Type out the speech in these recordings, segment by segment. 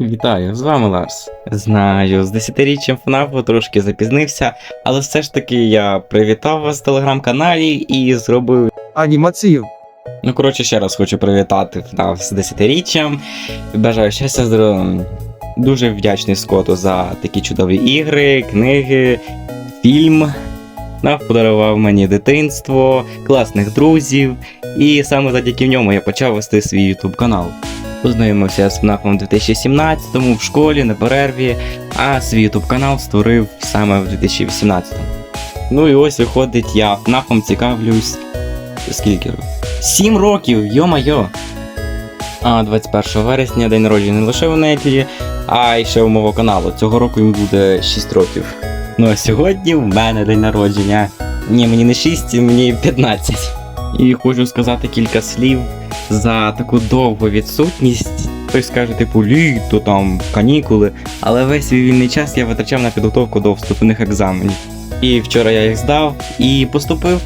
Вітаю, з вами Ларс. Знаю, з 10-річчям ФНАФу трошки запізнився, але все ж таки я привітав вас в телеграм-каналі і зробив. Анімацію. Ну, коротше, ще раз хочу привітати ФНАФ з 10-річчям. Бажаю щастя, здоров'я. Дуже вдячний Скоту за такі чудові ігри, книги, фільм. ФНАФ подарував мені дитинство, класних друзів, і саме завдяки ньому я почав вести свій YouTube канал. Познайомився з ФНАФом у 2017-му в школі на перерві, а свій YouTube канал створив саме в 2018-му. Ну і ось виходить, я ФНАФом цікавлюсь. Скільки років? 7 років, йо-майо! А 21 вересня день народження не лише в неті, а й ще у мого каналу. Цього року йому буде 6 років. Ну а сьогодні в мене день народження. Ні, мені не 6, мені 15. І хочу сказати кілька слів за таку довгу відсутність. Хтось скаже, типу, літо, там, канікули. Але весь свій вільний час я витрачав на підготовку до вступних екзаменів. І вчора я їх здав і поступив.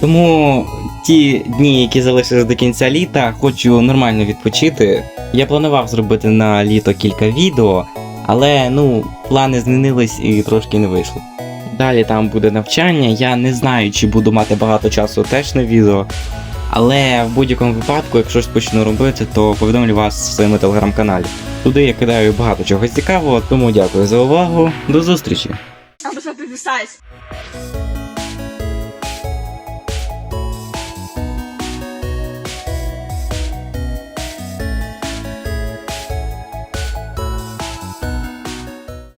Тому ті дні, які залишились до кінця літа, хочу нормально відпочити. Я планував зробити на літо кілька відео, але ну, плани змінились і трошки не вийшло. Далі там буде навчання, я не знаю, чи буду мати багато часу теж на відео. Але в будь-якому випадку, якщо щось почну робити, то повідомлю вас в своєму телеграм-каналі. Туди я кидаю багато чого цікавого, тому дякую за увагу. До зустрічі!